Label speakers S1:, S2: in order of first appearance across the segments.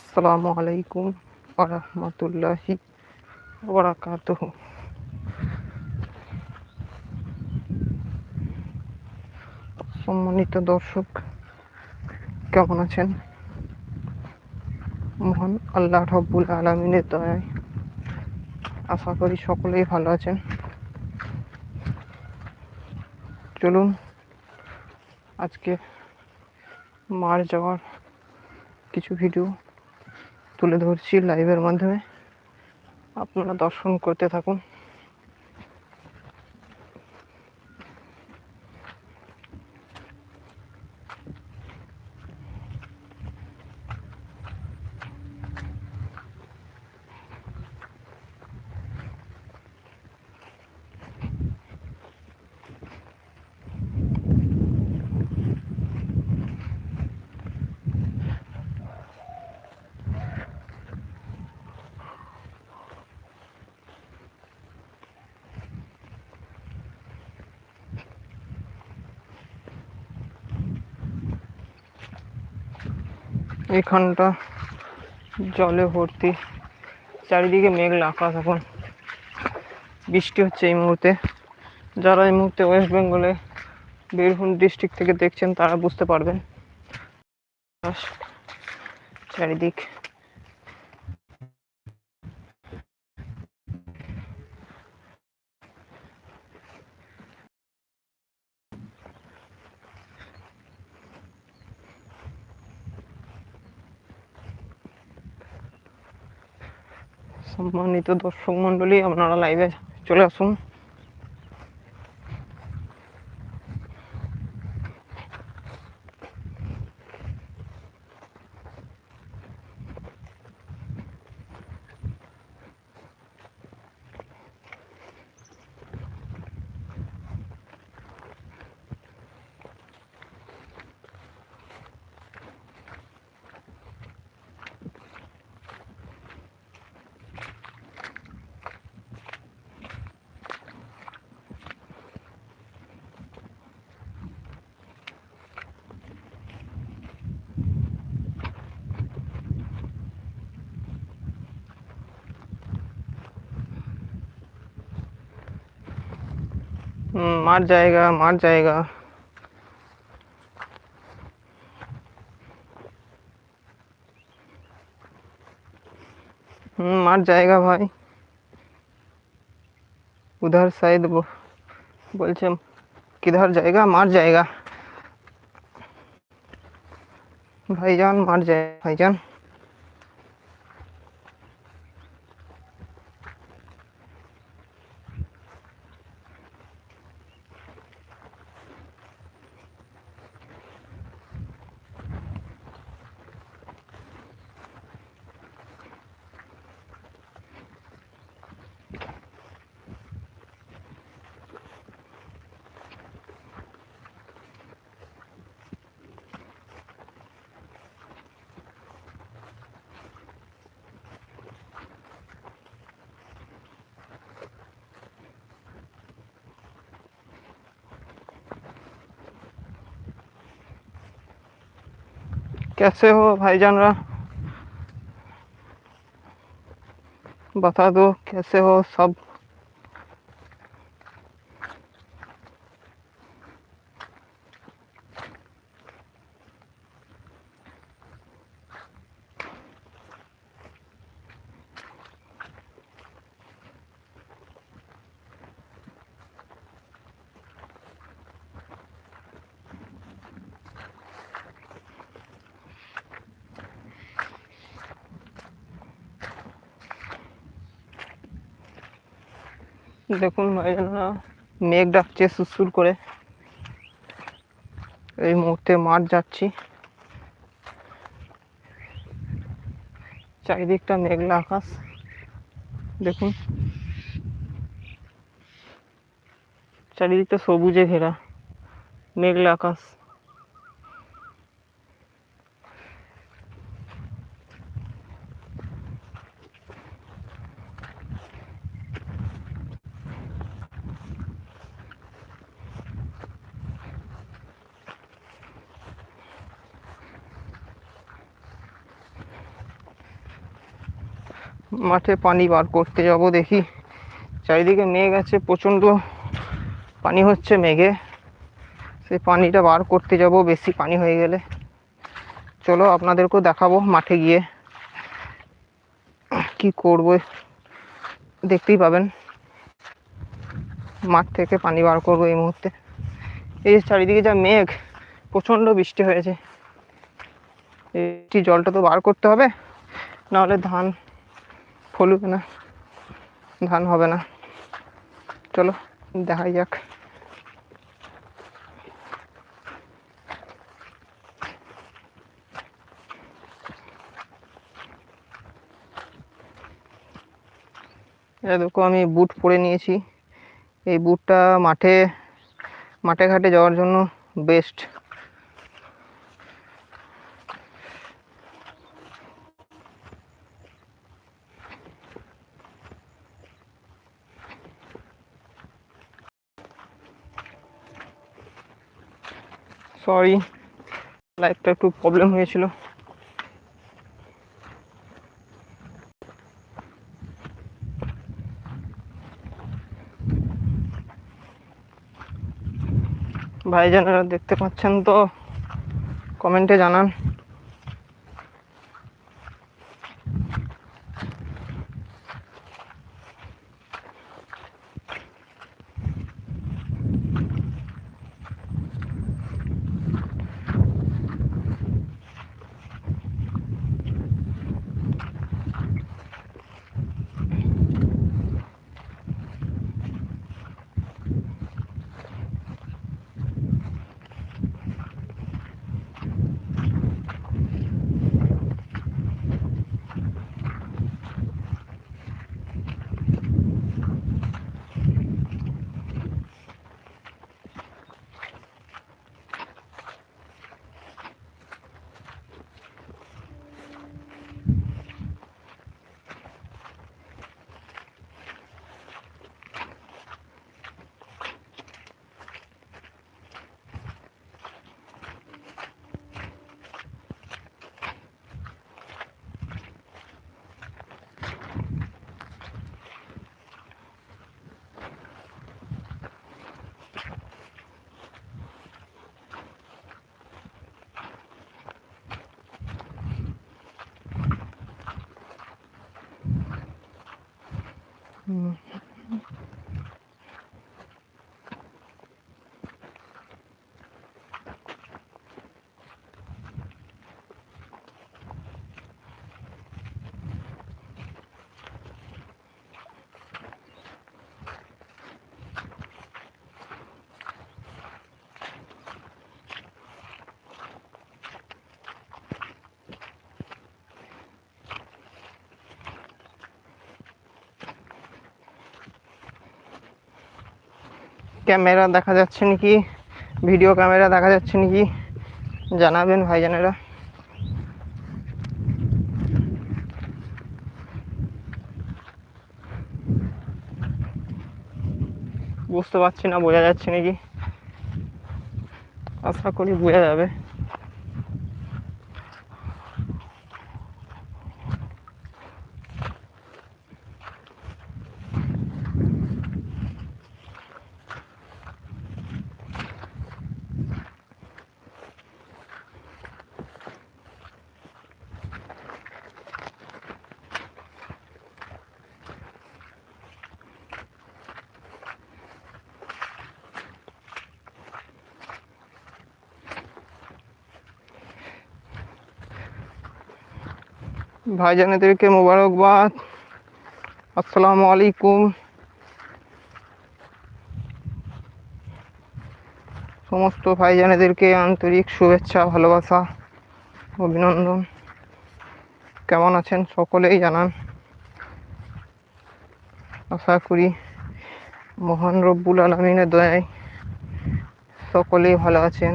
S1: আসসালামু আলাইকুম আরহামতুল্লাহি বারাকাতুহু সম্মানিত দর্শক, কেমন আছেন? মহান আল্লাহ রব্বুল আলমিনের দয়ায় আশা করি সকলেই ভালো আছেন। চলুন আজকে মার যাওয়ার কিছু ভিডিও তুলে ধরছি লাইভের মাধ্যমে। আপনারা দর্শন করতে থাকুন। এখানটা জলে ভর্তি। চারিদিকে মেঘলা আকাশ এখন। বৃষ্টি হচ্ছে এই মুহূর্তে। যারা এই মুহূর্তে ওয়েস্ট বেঙ্গলে বীরভূম ডিস্ট্রিক্ট থেকে দেখছেন, তারা বুঝতে পারবেন। চারিদিক সম্মানিত দর্শক মন্ডলী আপনারা লাইভে চলে আসুন। হুম, মার জায়গা মার জায়গা হুম মার জায়গা ভাই উধার সাইড বলছে কিধার জায়গা মার জায়গা ভাইজান মার জায়গা ভাইজান कैसे हो भाई जानरा बता दो कैसे हो सब? দেখুন ভাইজানরা, মেঘ ডাকছে সুসুর করে। এই মুহূর্তে মাঠ যাচ্ছি। চারিদিকটা মেঘলা আকাশ। দেখুন। চারিদিকটা সবুজে ঘেরা, মেঘলা আকাশ। মাঠে পানি বার করতে যাব দেখি। চারিদিকে মেঘ আছে, প্রচণ্ড পানি হচ্ছে মেঘে। সেই পানিটা বার করতে যাব, বেশি পানি হয়ে গেলে। চলো আপনাদেরকেও দেখাবো মাঠে গিয়ে। কি করব, দেখতেই পাবেন। মাঠ থেকে পানি বার করব এই মুহূর্তে। এই চারিদিকে যা মেঘ, প্রচণ্ড বৃষ্টি হয়েছে। এই জলটা তো বার করতে হবে, নাহলে ধান ফলবে না, ধান হবে না। চলো, দেখাই যাক। দেখো, আমি বুট পরে নিয়েছি। এই বুটটা মাঠে মাঠে ঘাটে যাওয়ার জন্য বেস্ট সরি লাইফটা একটু প্রবলেম হয়েছিল। ভাইজানেরা দেখতে পাচ্ছেন তো? কমেন্টে জানান। ক্যামেরা দেখা যাচ্ছে নাকি? ভিডিও ক্যামেরা দেখা যাচ্ছে নাকি? জানাবেন ভাইজানেরা। বুঝতে পারছি না, বোঝা যাচ্ছে নাকি? আশা করি বোঝা যাবে। ভাইজানেদেরকে মোবারকবাদ। আসসালামু আলাইকুম। সমস্ত ভাইজানেদেরকে আন্তরিক শুভেচ্ছা, ভালোবাসা, অভিনন্দন। কেমন আছেন সকলেই জানান। আশা করি মহান রব্বুল আলমিনের দয়ায় সকলেই ভালো আছেন।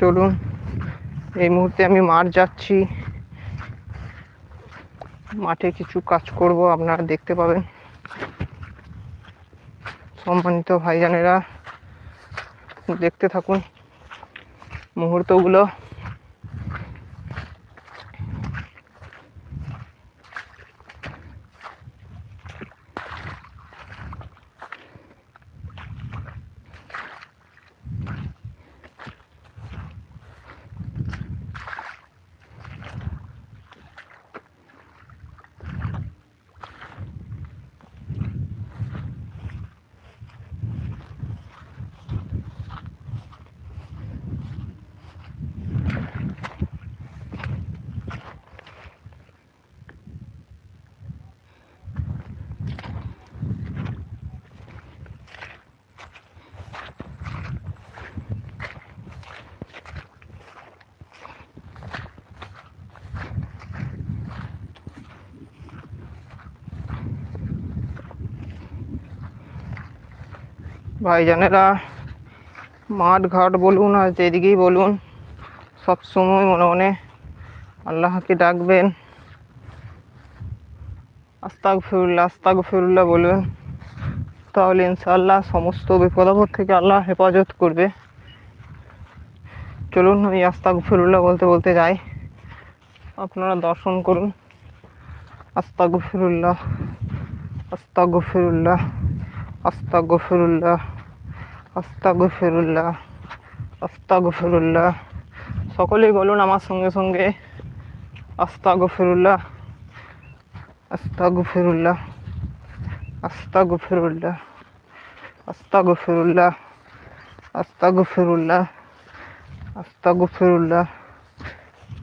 S1: চলুন এই মুহূর্তে আমি মাঠ যাচ্ছি। মাঠে কিছু কাজ করব, আপনারা দেখতে পাবেন। সম্মানিত ভাইজানেরা, দেখতে থাকুন মুহূর্তগুলো। ভাইজানেরা, মাঠ ঘাট বলুন আর যেদিকেই বলুন, সব সময় মনে মনে আল্লাহকে ডাকবেন। আস্তাক ফিরুল্লাহ আস্তাক ফিরুল্লাহ বলবেন। তাহলে ইনশাআল্লাহ সমস্ত বিপদাপদ থেকে আল্লাহ হেফাজত করবে। চলুন আমি আস্তাক ফিরুল্লাহ বলতে বলতে যাই। আপনারা দর্শন করুন। আস্তাক ফিরুল্লাহ আস্তাক ফিরুল্লাহ আস্তাক ফিরুল্লাহ আস্তাক ফিরুল্লাহ আস্তাক ফিরুল্লাহ সকলেই বলুন আমার সঙ্গে সঙ্গে আস্তাক ফিরুল্লাহ আস্তাক ফিরুল্লাহ আস্তাক ফিরুল্লাহ আস্তাক ফিরুল্লাহ আস্তাক ফিরুল্লাহ আস্তাক ফিরুল্লাহ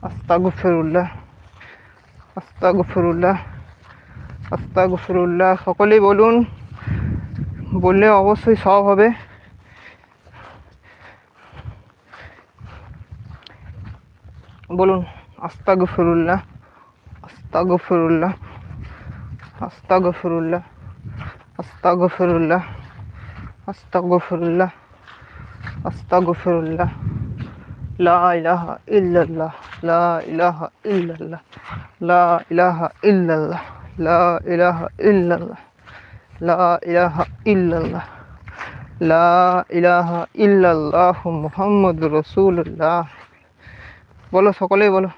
S1: আস্তাক ফিরুল্লাহ আস্তাক ফিরুল্লাহ আস্তাক ফিরুল্লাহ সকলেই বলুন বললে অবশ্যই সব হবে। বলুন আস্তা গফরুল্লাহ আস্তা গফরুল্লাহ আস্তা গফরুল্লাহ আস্তা গফরুল্লাহ আস্তা গফরুল্লাহ আস্তা গফরুল্লাহ লা ইলাহা ইল্লাল্লাহ, লা ইলাহা ইল্লাল্লাহ, লা ইলাহা ইল্লাল্লাহ, লা ইলাহা ইল্লাল্লাহ। লা ইলাহা ইল্লাল্লাহ লা ইলাহা ইল্লাল্লাহ মুহাম্মদুর রাসূলুল্লাহ বলো সকলেই বলো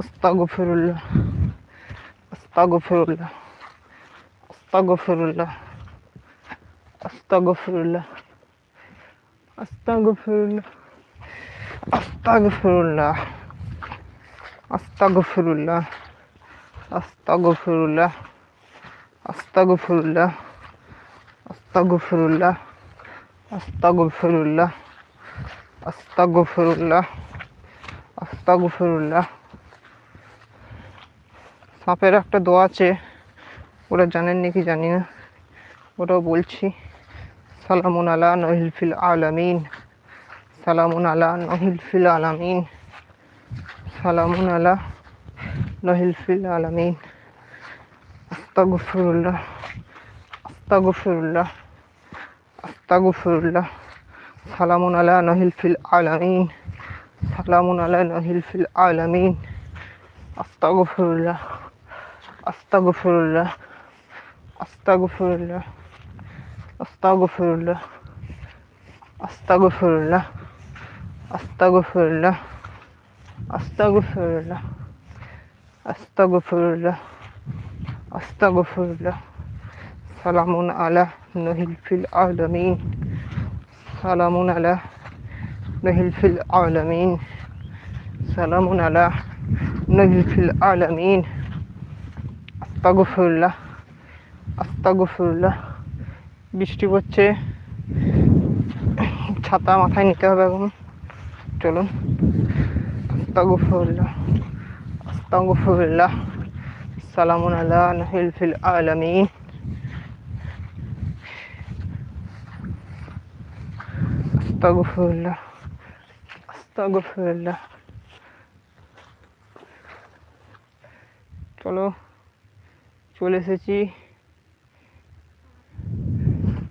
S1: আস্তাগফিরুল্লাহ আস্তাগফিরুল্লাহ আস্তাগফিরুল্লাহ আস্তাগফিরুল্লাহ আস্তাগফিরুল্লাহ আস্তাগফিরুল্লাহ আস্তাগফিরুল্লাহ আস্তাগফিরুল্লাহ আস্তাগফিরুল্লাহ আস্তাগফিরুল্লাহ আস্তাগফিরুল্লাহ আস্তাগফিরুল্লাহ আস্তাগফিরুল্লাহ। সাপের একটা দোয়া আছে, ওরা জানেন নাকি জানি না, ওটাও বলছি। সালামুন আলা নহিল ফিল আলামিন, সালামুন আলা নহিল ফিল আলামিন, সালামুন আলা নহিল ফিল আলামিন। আস্তাগফিরুল্লাহ আস্তাগফিরুল্লাহ আস্তাগফিরুল্লাহ সালামুন আলা নহিল ফিল আলামিন সালামুন আলা নহিল ফিল আলামিন আস্তাগফিরুল্লাহ আস্তাগফিরুল্লাহ আস্তাগফিরুল্লাহ আস্তাগফিরুল্লাহ আস্তাগফিরুল্লাহ আস্তাগফিরুল্লাহ আস্তাগফিরুল্লাহ আস্তাগফিরুল্লাহ আস্তাগফিরুল্লাহ। সালামুন আলা নহিল ফিল আলামিন। সালামুন আলা নহিল ফিল আলামিন। সালামুন আলা নহিল ফিল আলামিন। আস্তাগফিরুল্লাহ আস্তাগফিরুল্লাহ। বৃষ্টি পড়ছে, ছাতা মাথায় নিতে হবে এখন। চলুন। আস্তাগফিরুল্লাহ আস্তাগফিরুল্লাহ। সালামুন আলা নহিল ফিল আলামিন। আস্তাগফিরুল্লাহ আস্তাগফিরুল্লাহ। চলো, চলে এসেছি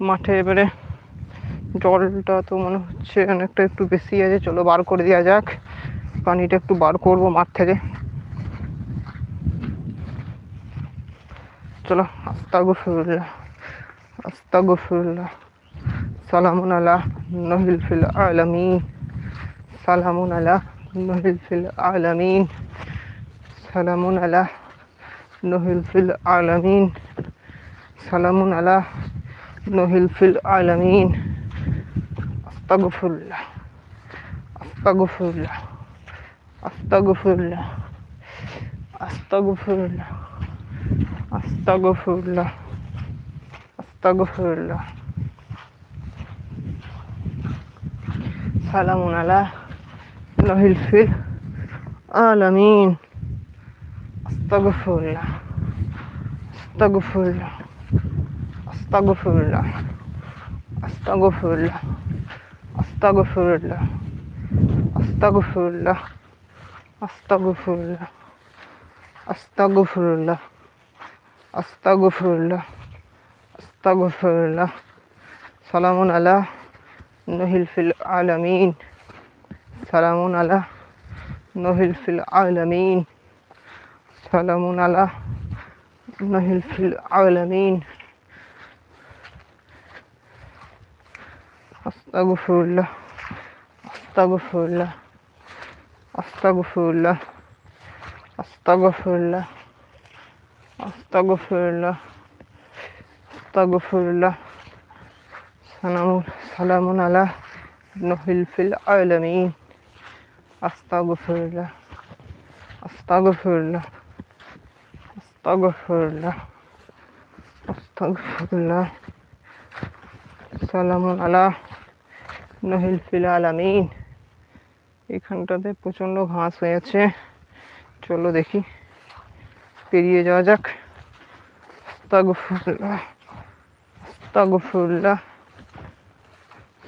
S1: মাঠে এবারে। জলটা তো মনে হচ্ছে অনেকটা একটু বেশি আছে, চলো বার করে দেওয়া যাক। পানিটা একটু বার করব মাঠ থেকে। চলো আস্তাগফিরুল্লাহ আস্তাগফিরুল্লাহ সালামুন আলা নহিল ফিল আলামিন সালামুন আলা নহিল ফিল আলামিন সালামুন আলা নহিল ফিল আলামিন সালামুন আলা নহিল ফিল আলামিন আস্তাগফিরুল্লাহ আস্তাগফিরুল্লাহ আস্তাগফিরুল্লাহ আস্তাগফিরুল্লাহ আস্তাগফিরুল্লাহ আস্তাগফিরুল্লাহ সালামুন আলা নহিল ফিল আলামিন আস্তাগফিরুল্লাহ আস্তাগফিরুল্লাহ আস্তাগফিরুল্লাহ আস্তাগফিরুল্লাহ আস্তাগফিরুল্লাহ আস্তাগফিরুল্লাহ আস্তাগফিরুল্লাহ আস্তাগফিরুল্লাহ আস্তাগফিরুল্লাহ আস্তাগফিরুল্লাহ সালামুন আলা নহিল ফিল আলামিন সালামুন আলা নহিল ফিল আলামিন সালামুন আলা নহিল ফিল আলামিন আস্তাগফিরুল্লাহ আস্তাগফিরুল্লাহ আস্তাগফিরুল্লাহ আস্তাগফিরুল্লাহ আস্তাগফিরুল্লাহ আস্তাগফিরুল্লাহ। সালামুন সালামুন আলা নহিল ফিল আলামিন। আস্তাগফিরুল্লাহ আস্তাগফিরুল্লাহ আস্তাগফিরুল্লাহ আস্তাগফিরুল্লাহ। সালামুন আলা নহিল ফিল আলামিন। এখানটাতে প্রচণ্ড ঘাস হয়ে আছে। চলো দেখি। পেরিয়ে যাওয়া যাক। আস্তাগফিরুল্লাহ আস্তাগফিরুল্লাহ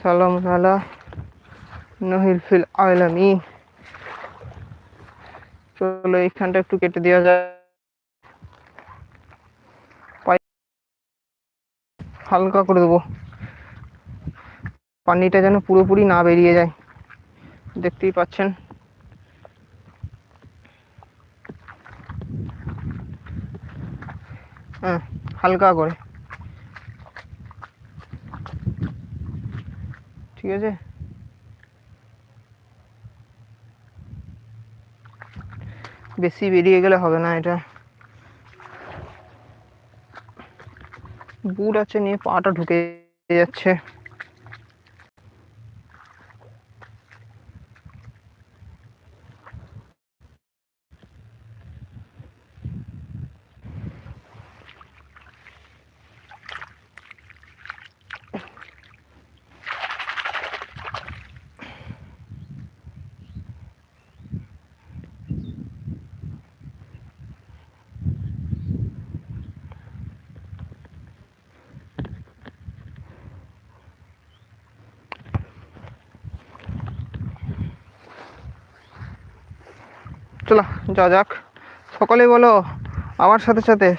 S1: সালামুন আলা নহিল ফিল আলামিন। চলো এইখানটা একটু কেটে দেওয়া যায় হালকা করে দেবো। পানিটা যেন পুরোপুরি না বেরিয়ে যায়। দেখতেই পাচ্ছেন। হ্যাঁ হালকা করে। ঠিক আছে? বেশি বেরিয়ে গেলে হবে না এটা। বুট আছে নিয়ে পাটা ঢুকে যাচ্ছে। চলো যা যাক। সকলে বলো, আমার সাথে সাথে।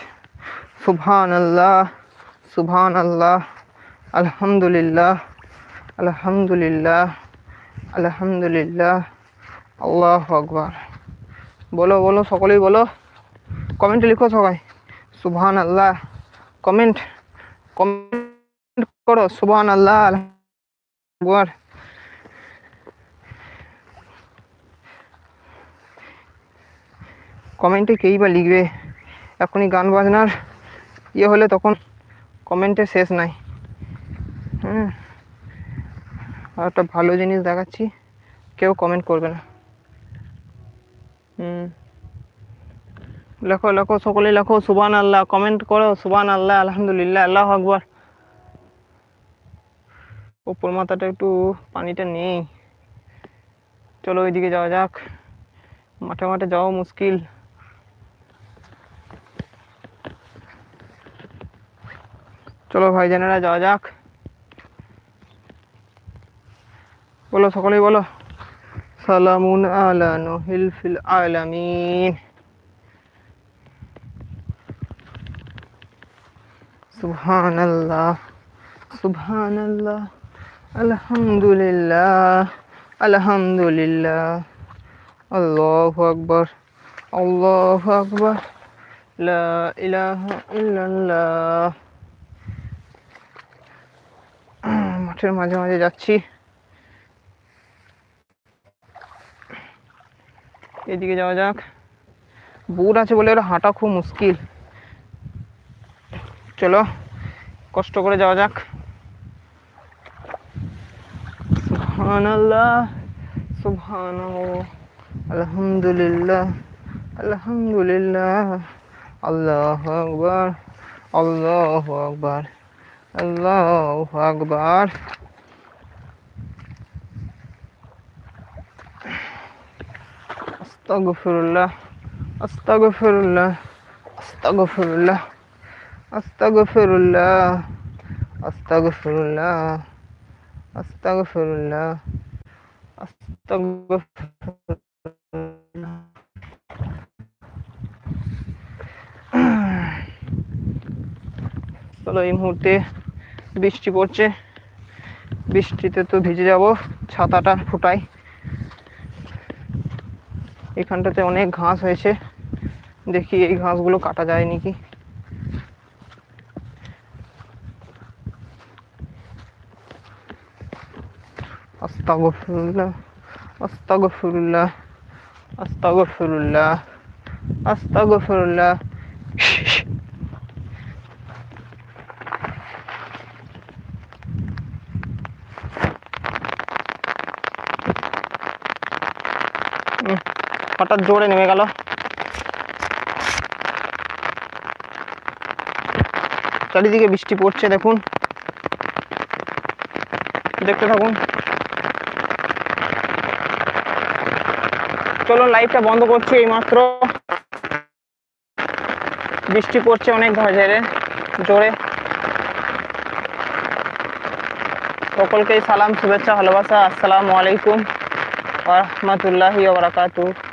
S1: সুবহান আল্লাহ সুবহান আল্লাহ আলহামদুলিল্লাহ আলহামদুলিল্লাহ আলহামদুলিল্লাহ, আল্লাহ আকবার। বলো বলো, সকলেই বলো। কমেন্টে লিখো সবাই। সুবহান আল্লাহ কমেন্ট কমেন্ট করো। সুবহান আল্লাহ আকবার। কমেন্টে কেই বা লিখবে। এখনই গান বাজনার ইয়ে হলে তখন কমেন্টে শেষ নাই। হুম। আর একটা ভালো জিনিস দেখাচ্ছি, কেউ কমেন্ট করবে না। হুম। লেখো লেখো সকলে লেখো সুবান আল্লাহ কমেন্ট করো সুবান আল্লাহ আলহামদুলিল্লাহ, আল্লাহ আকবর। ওপর মাথাটা একটু পানিটা নেই। চলো ওইদিকে যাওয়া যাক। মাঠে মাঠে যাওয়া মুশকিল। চলো ভাইজানেরা, যাওয়া যাক। বলো, সকলেই বলো। সালামুন আলা নহিল ফিল আলামিন। সুবহানাল্লাহ সুবহানাল্লাহ, আলহামদুলিল্লাহ আলহামদুলিল্লাহ। আল্লাহু আকবার আল্লাহু আকবার। লা ইলাহা ইল্লাল্লাহ। মাঠের মাঝে মাঝে যাচ্ছি। এদিকে যাওয়া যাক। বুট আছে বলে ওরা হাঁটা খুব মুশকিল। চলো, কষ্ট করে যাওয়া যাক। সুবহানাল্লাহ সুবহানাল্লাহ আলহামদুলিল্লাহ আলহামদুলিল্লাহ, আল্লাহু আকবার আল্লাহু আকবার। আল্লাহু আকবার আস্তাগফিরুল্লাহ আস্তাগফিরুল্লাহ আস্তাগফিরুল্লাহ আস্তাগফিরুল্লাহ আস্তাগফিরুল্লাহ আস্তাগফিরুল্লাহ আস্তাগফিরুল্লাহ চলো এই মুহূর্তে বৃষ্টি পড়ছে। বৃষ্টিতে তো ভিজে যাব, ছাতাটা ফুটাই। এখানটাতে অনেক ঘাস হয়েছে। দেখি এই ঘাসগুলো কাটা যায় নাকি। আস্তাগফিরুল্লাহ আস্তাগফিরুল্লাহ আস্তাগফিরুল্লাহ আস্তাগফিরুল্লাহ। হঠাৎ জোরে নেমে গেল। চারিদিকে বৃষ্টি পড়ছে, দেখুন। দেখতে থাকুন। চলুন, লাইটটা বন্ধ করছি এইমাত্র। বৃষ্টি পড়ছে অনেক ঝেড়ে জোরে। সকলকেই সালাম, শুভেচ্ছা, ভালোবাসা। আসসালামু আলাইকুম রাহমাতুল্লাহি ওয়া বারাকাতুহু।